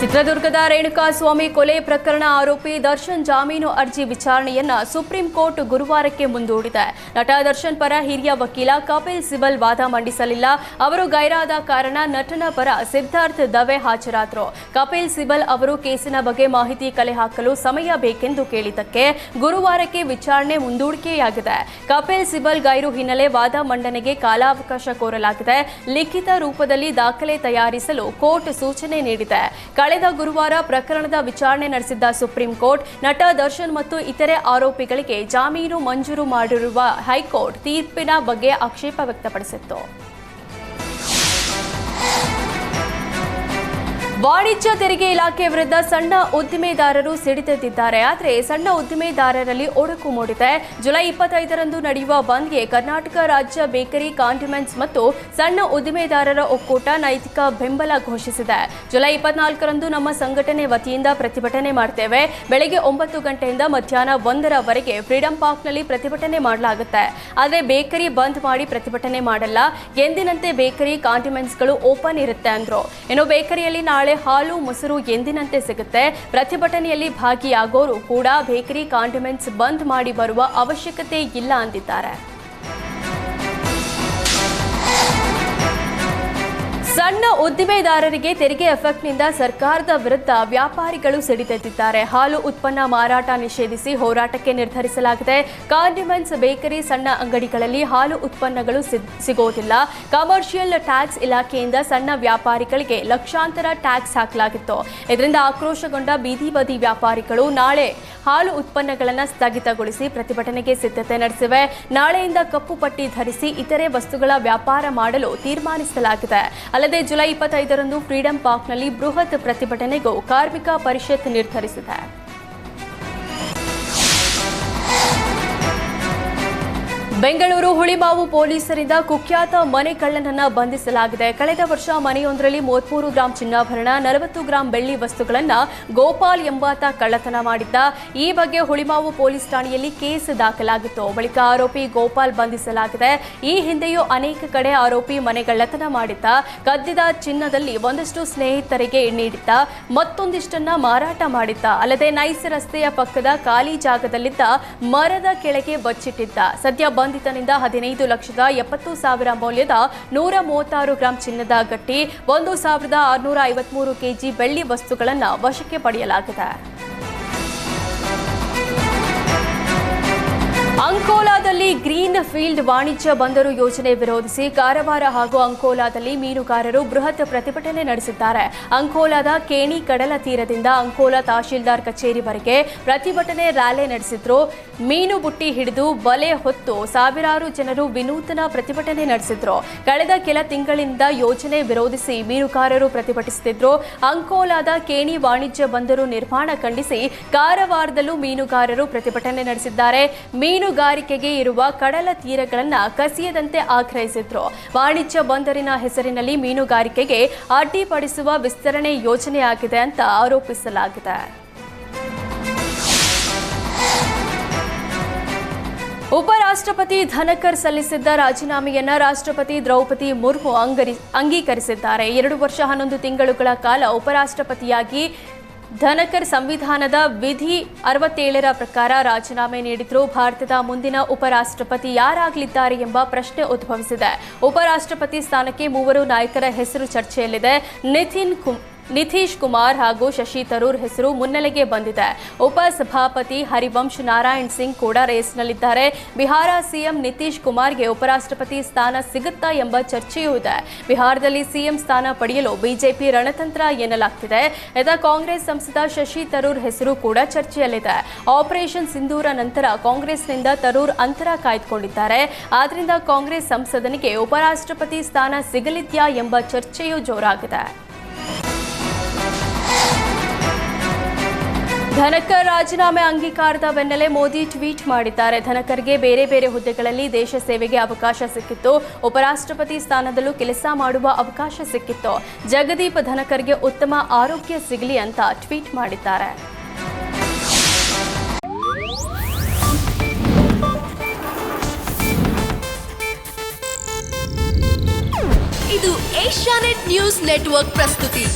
ಚಿತ್ರದುರ್ಗದ ರೇಣುಕಾಸ್ವಾಮಿ ಕೊಲೆ ಪ್ರಕರಣ ಆರೋಪಿ ದರ್ಶನ್ ಜಾಮೀನು ಅರ್ಜಿ ವಿಚಾರಣೆಯನ್ನ ಸುಪ್ರೀಂ ಕೋರ್ಟ್ ಗುರುವಾರಕ್ಕೆ ಮುಂದೂಡಿದೆ. ನಟ ದರ್ಶನ್ ಪರ ಹಿರಿಯ ವಕೀಲ ಕಪಿಲ್ ಸಿಬಲ್ ವಾದ ಮಂಡಿಸಲಿಲ್ಲ. ಅವರು ಗೈರಾದ ಕಾರಣ ನಟನ ಪರ ಸಿದ್ಧಾರ್ಥ್ ದವೆ ಹಾಜರಾದರು. ಕಪಿಲ್ ಸಿಬಲ್ ಅವರು ಕೇಸಿನ ಬಗ್ಗೆ ಮಾಹಿತಿ ಕಲೆ ಹಾಕಲು ಸಮಯ ಬೇಕೆಂದು ಕೇಳಿದ್ದಕ್ಕೆ ಗುರುವಾರಕ್ಕೆ ವಿಚಾರಣೆ ಮುಂದೂಡಿಕೆಯಾಗಿದೆ. ಕಪಿಲ್ ಸಿಬಲ್ ಗೈರು ಹಿನ್ನೆಲೆ ವಾದ ಮಂಡನೆಗೆ ಕಾಲಾವಕಾಶ ಕೋರಲಾಗಿದೆ. ಲಿಖಿತ ರೂಪದಲ್ಲಿ ದಾಖಲೆ ತಯಾರಿಸಲು ಕೋರ್ಟ್ ಸೂಚನೆ ನೀಡಿದೆ. ಕಳೆದ ಗುರುವಾರ ಪ್ರಕರಣದ ವಿಚಾರಣೆ ನಡೆಸಿದ್ದ ಸುಪ್ರೀಂ ಕೋರ್ಟ್, ನಟ ದರ್ಶನ್ ಮತ್ತು ಇತರೆ ಆರೋಪಿಗಳಿಗೆ ಜಾಮೀನು ಮಂಜೂರು ಮಾಡಿರುವ ಹೈಕೋರ್ಟ್ ತೀರ್ಪಿನ ಬಗ್ಗೆ ಆಕ್ಷೇಪ ವ್ಯಕ್ತಪಡಿಸಿತ್ತು. ವಾಣಿಜ್ಯ ತೆರಿಗೆ ಇಲಾಖೆ ವಿರುದ್ಧ ಸಣ್ಣ ಉದ್ದಿಮೆದಾರರು ಸಿಡಿದೆದ್ದಿದ್ದಾರೆ ಆದರೆ ಸಣ್ಣ ಉದ್ದಿಮೆದಾರರಲ್ಲಿ ಒಡಕು ಮೂಡಿದೆ. ಜುಲೈ ಇಪ್ಪತ್ತೈದರಂದು ನಡೆಯುವ ಬಂದ್ಗೆ ಕರ್ನಾಟಕ ರಾಜ್ಯ ಬೇಕರಿ, ಕಾಂಡಿಮೆಂಟ್ಸ್ ಮತ್ತು ಸಣ್ಣ ಉದ್ದಿಮೆದಾರರ ಒಕ್ಕೂಟ ನೈತಿಕ ಬೆಂಬಲ ಘೋಷಿಸಿದೆ. ಜುಲೈ ಇಪ್ಪತ್ನಾಲ್ಕರಂದು ನಮ್ಮ ಸಂಘಟನೆ ವತಿಯಿಂದ ಪ್ರತಿಭಟನೆ ಮಾಡ್ತೇವೆ. ಬೆಳಗ್ಗೆ ಒಂಬತ್ತು ಗಂಟೆಯಿಂದ ಮಧ್ಯಾಹ್ನ ಒಂದರವರೆಗೆ ಫ್ರೀಡಂ ಪಾರ್ಕ್ನಲ್ಲಿ ಪ್ರತಿಭಟನೆ ಮಾಡಲಾಗುತ್ತೆ. ಆದರೆ ಬೇಕರಿ ಬಂದ್ ಮಾಡಿ ಪ್ರತಿಭಟನೆ ಮಾಡಲ್ಲ. ಎಂದಿನಂತೆ ಬೇಕರಿ ಕಾಂಟಿಮೆಂಟ್ಸ್ಗಳು ಓಪನ್ ಇರುತ್ತೆ ಅಂದ್ರು. ಇನ್ನು ಬೇಕರಿಯಲ್ಲಿ ನಾಳೆ ಹಾಲು, ಮೊಸರು ಎಂದಿನಂತೆ ಸಿಗುತ್ತೆ. ಪ್ರತಿಭಟನೆಯಲ್ಲಿ ಭಾಗಿಯಾಗೋರು ಕೂಡ ಬೇಕರಿ, ಕಾಂಡಿಮೆಂಟ್ಸ್ ಬಂದ್ ಮಾಡಿ ಬರುವ ಅವಶ್ಯಕತೆ ಇಲ್ಲ ಅಂದಿದ್ದಾರೆ. ಸಣ್ಣ ಉದ್ದಿಮೆದಾರರಿಗೆ ತೆರಿಗೆ ಎಫೆಕ್ಟ್ನಿಂದ ಸರ್ಕಾರದ ವಿರುದ್ಧ ವ್ಯಾಪಾರಿಗಳು ಸಿಡಿದೆದ್ದಿದ್ದಾರೆ ಹಾಲು ಉತ್ಪನ್ನ ಮಾರಾಟ ನಿಷೇಧಿಸಿ ಹೋರಾಟಕ್ಕೆ ನಿರ್ಧರಿಸಲಾಗಿದೆ. ಕಾರ್ನಿಮೆಂಟ್ಸ್ ಬೇಕರಿ ಸಣ್ಣ ಅಂಗಡಿಗಳಲ್ಲಿ ಹಾಲು ಉತ್ಪನ್ನಗಳು ಸಿಗ್- ಸಿಗೋದಿಲ್ಲ. ಕಮರ್ಷಿಯಲ್ ಟ್ಯಾಕ್ಸ್ ಇಲಾಖೆಯಿಂದ ಸಣ್ಣ ವ್ಯಾಪಾರಿಗಳಿಗೆ ಲಕ್ಷಾಂತರ ಟ್ಯಾಕ್ಸ್ ಹಾಕಲಾಗಿತ್ತು. ಇದರಿಂದ ಆಕ್ರೋಶಗೊಂಡ ಬೀದಿ ಬದಿ ವ್ಯಾಪಾರಿಗಳು ನಾಳೆ ಹಾಲು ಉತ್ಪನ್ನಗಳನ್ನು ಸ್ಥಗಿತಗೊಳಿಸಿ ಪ್ರತಿಭಟನೆಗೆ ಸಿದ್ಧತೆ ನಡೆಸಿವೆ. ನಾಳೆಯಿಂದ ಕಪ್ಪು ಪಟ್ಟಿ ಧರಿಸಿ ಇತರೆ ವಸ್ತುಗಳ ವ್ಯಾಪಾರ ಮಾಡಲು ತೀರ್ಮಾನಿಸಲಾಗಿದೆ. ಅಲ್ಲದೆ ಜುಲೈ ಇಪ್ಪತ್ತೈದರಂದು ಫ್ರೀಡಂ ಪಾರ್ಕ್ನಲ್ಲಿ ಬೃಹತ್ ಪ್ರತಿಭಟನೆಗೂ ಕಾರ್ಮಿಕ ಪರಿಷತ್ ನಿರ್ಧರಿಸಿದೆ. ಬೆಂಗಳೂರು ಹುಳಿಮಾವು ಪೊಲೀಸರಿಂದ ಕುಖ್ಯಾತ ಮನೆ ಕಳ್ಳನನ್ನು ಬಂಧಿಸಲಾಗಿದೆ. ಕಳೆದ ವರ್ಷ ಮನೆಯೊಂದರಲ್ಲಿ ಮೂವತ್ಮೂರು ಗ್ರಾಂ ಚಿನ್ನಾಭರಣ, ನಲವತ್ತು ಗ್ರಾಂ ಬೆಳ್ಳಿ ವಸ್ತುಗಳನ್ನು ಗೋಪಾಲ್ ಎಂಬಾತ ಕಳ್ಳತನ ಮಾಡಿದ್ದ. ಈ ಬಗ್ಗೆ ಹುಳಿಮಾವು ಪೊಲೀಸ್ ಠಾಣೆಯಲ್ಲಿ ಕೇಸ್ ದಾಖಲಾಗಿತ್ತು. ಬಳಿಕ ಆರೋಪಿ ಗೋಪಾಲ್ ಬಂಧಿಸಲಾಗಿದೆ. ಈ ಹಿಂದೆಯೂ ಅನೇಕ ಕಡೆ ಆರೋಪಿ ಮನೆಗಳ್ಳತನ ಮಾಡಿದ್ದ. ಕದ್ದಿದ ಚಿನ್ನದಲ್ಲಿ ಒಂದಷ್ಟು ಸ್ನೇಹಿತರಿಗೆ ನೀಡಿದ್ದ ಮತ್ತೊಂದಿಷ್ಟನ್ನ ಮಾರಾಟ ಮಾಡಿದ್ದ. ಅಲ್ಲದೆ ನೈಸ್ ರಸ್ತೆಯ ಪಕ್ಕದ ಖಾಲಿ ಜಾಗದಲ್ಲಿದ್ದ ಮರದ ಕೆಳಗೆ ಬಚ್ಚಿಟ್ಟಿದ್ದ. ಸದ್ಯ ಬಂಧಿತನಿಂದ ಹದಿನೈದು ಲಕ್ಷದ ಎಪ್ಪತ್ತು ಸಾವಿರ ಮೌಲ್ಯದ ನೂರ ಮೂವತ್ತಾರು ಗ್ರಾಂ ಚಿನ್ನದ ಗಟ್ಟಿ, ಒಂದು ಸಾವಿರದ ಆರುನೂರ ಐವತ್ಮೂರು ಕೆಜಿ ಬೆಳ್ಳಿ ವಸ್ತುಗಳನ್ನು ವಶಕ್ಕೆ ಪಡೆಯಲಾಗಿದೆ. ಅಂಕೋಲಾದಲ್ಲಿ ಗ್ರೀನ್ ಫೀಲ್ಡ್ ವಾಣಿಜ್ಯ ಬಂದರು ಯೋಜನೆ ವಿರೋಧಿಸಿ ಕಾರವಾರ ಹಾಗೂ ಅಂಕೋಲಾದಲ್ಲಿ ಮೀನುಗಾರರು ಬೃಹತ್ ಪ್ರತಿಭಟನೆ ನಡೆಸಿದ್ದಾರೆ. ಅಂಕೋಲಾದ ಕೇಣಿ ಕಡಲ ತೀರದಿಂದ ಅಂಕೋಲಾ ತಹಶೀಲ್ದಾರ್ ಕಚೇರಿವರೆಗೆ ಪ್ರತಿಭಟನೆ ರ್ಯಾಲಿ ನಡೆಸಿದ್ರು. ಮೀನು ಬುಟ್ಟಿ ಹಿಡಿದು ಬಲೆ ಹೊತ್ತು ಸಾವಿರಾರು ಜನರು ವಿನೂತನ ಪ್ರತಿಭಟನೆ ನಡೆಸಿದ್ರು. ಕಳೆದ ಕೆಲ ತಿಂಗಳಿಂದ ಯೋಜನೆ ವಿರೋಧಿಸಿ ಮೀನುಗಾರರು ಪ್ರತಿಭಟಿಸುತ್ತಿದ್ರು. ಅಂಕೋಲಾದ ಕೇಣಿ ವಾಣಿಜ್ಯ ಬಂದರು ನಿರ್ಮಾಣ ಖಂಡಿಸಿ ಕಾರವಾರದಲ್ಲೂ ಮೀನುಗಾರರು ಪ್ರತಿಭಟನೆ ನಡೆಸಿದ್ದಾರೆ. ಮೀನುಗಾರಿಕೆಗೆ ಇರುವ ಕಡಲ ತೀರಗಳನ್ನು ಕಸಿಯದಂತೆ ಆಗ್ರಹಿಸಿದ್ರು. ವಾಣಿಜ್ಯ ಬಂದರಿನ ಹೆಸರಿನಲ್ಲಿ ಮೀನುಗಾರಿಕೆಗೆ ಅಡ್ಡಿಪಡಿಸುವ ವಿಸ್ತರಣೆ ಯೋಜನೆಯಾಗಿದೆ ಅಂತ ಆರೋಪಿಸಲಾಗಿದೆ. ಉಪರಾಷ್ಟ್ರಪತಿ ಧನಕರ್ ಸಲ್ಲಿಸಿದ್ದ ರಾಜೀನಾಮೆಯನ್ನ ರಾಷ್ಟ್ರಪತಿ ದ್ರೌಪದಿ ಮುರ್ಮು ಅಂಗೀಕರಿಸಿದ್ದಾರೆ. ಎರಡು ವರ್ಷ ಹನ್ನೊಂದು ತಿಂಗಳುಗಳ ಕಾಲ ಉಪರಾಷ್ಟ್ರಪತಿಯಾಗಿ ಧನಕರ್ ಸಂವಿಧಾನದ ವಿಧಿ ಅರವತ್ತೇಳರ ಪ್ರಕಾರ ರಾಜೀನಾಮೆ ನೀಡಿದ್ರು ಭಾರತದ ಮುಂದಿನ ಉಪರಾಷ್ಟ್ರಪತಿ ಯಾರಾಗಲಿದ್ದಾರೆ ಎಂಬ ಪ್ರಶ್ನೆ ಉದ್ಭವಿಸಿದೆ. ಉಪರಾಷ್ಟ್ರಪತಿ ಸ್ಥಾನಕ್ಕೆ ಮೂವರು ನಾಯಕರ ಹೆಸರು ಚರ್ಚೆಯಲ್ಲಿದೆ. ನಿತಿನ್ ಕುಮ್ ನಿತೀಶ್ ಕುಮಾರ್ ಹಾಗೂ ಶಶಿ ತರೂರ್ ಹೆಸರು ಮುನ್ನೆಲೆಗೆ ಬಂದಿದೆ. ಉಪಸಭಾಪತಿ ಹರಿವಂಶ್ ನಾರಾಯಣ್ ಸಿಂಗ್ ಕೂಡ ರೇಸ್ನಲ್ಲಿದ್ದಾರೆ. ಬಿಹಾರ ಸಿಎಂ ನಿತೀಶ್ ಕುಮಾರ್ಗೆ ಉಪರಾಷ್ಟ್ರಪತಿ ಸ್ಥಾನ ಸಿಗುತ್ತಾ ಎಂಬ ಚರ್ಚೆಯೂ ಇದೆ. ಬಿಹಾರದಲ್ಲಿ ಸಿಎಂ ಸ್ಥಾನ ಪಡೆಯಲು ಬಿಜೆಪಿ ರಣತಂತ್ರ ಎನ್ನಲಾಗ್ತಿದೆ. ಇದ ಕಾಂಗ್ರೆಸ್ ಸಂಸದ ಶಶಿ ತರೂರ್ ಹೆಸರು ಕೂಡ ಚರ್ಚೆಯಲ್ಲಿದೆ. ಆಪರೇಷನ್ ಸಿಂಧೂರ ನಂತರ ಕಾಂಗ್ರೆಸ್ನಿಂದ ತರೂರ್ ಅಂತರ ಕಾಯ್ದುಕೊಂಡಿದ್ದಾರೆ. ಆದ್ರಿಂದ ಕಾಂಗ್ರೆಸ್ ಸಂಸದನಿಗೆ ಉಪರಾಷ್ಟ್ರಪತಿ ಸ್ಥಾನ ಸಿಗಲಿದ್ಯಾ ಎಂಬ ಚರ್ಚೆಯೂ ಜೋರಾಗಿದೆ. ಧನಕರ್ ರಾಜೀನಾಮೆ ಅಂಗೀಕಾರದ ಬೆನ್ನಲ್ಲೇ ಮೋದಿ ಟ್ವೀಟ್ ಮಾಡಿದ್ದಾರೆ. ಧನಕರ್ಗೆ ಬೇರೆ ಬೇರೆ ಹುದ್ದೆಗಳಲ್ಲಿ ದೇಶ ಸೇವೆಗೆ ಅವಕಾಶ ಸಿಕ್ಕಿತ್ತು. ಉಪರಾಷ್ಟ್ರಪತಿ ಸ್ಥಾನದಲ್ಲೂ ಕೆಲಸ ಮಾಡುವ ಅವಕಾಶ ಸಿಕ್ಕಿತ್ತು. ಜಗದೀಪ್ ಧನಕರ್ಗೆ ಉತ್ತಮ ಆರೋಗ್ಯ ಸಿಗಲಿ ಅಂತ ಟ್ವೀಟ್ ಮಾಡಿದ್ದಾರೆ. ಇದು ಏಷ್ಯಾನೆಟ್ ನ್ಯೂಸ್ ನೆಟ್ವರ್ಕ್ ಪ್ರಸ್ತುತಿ.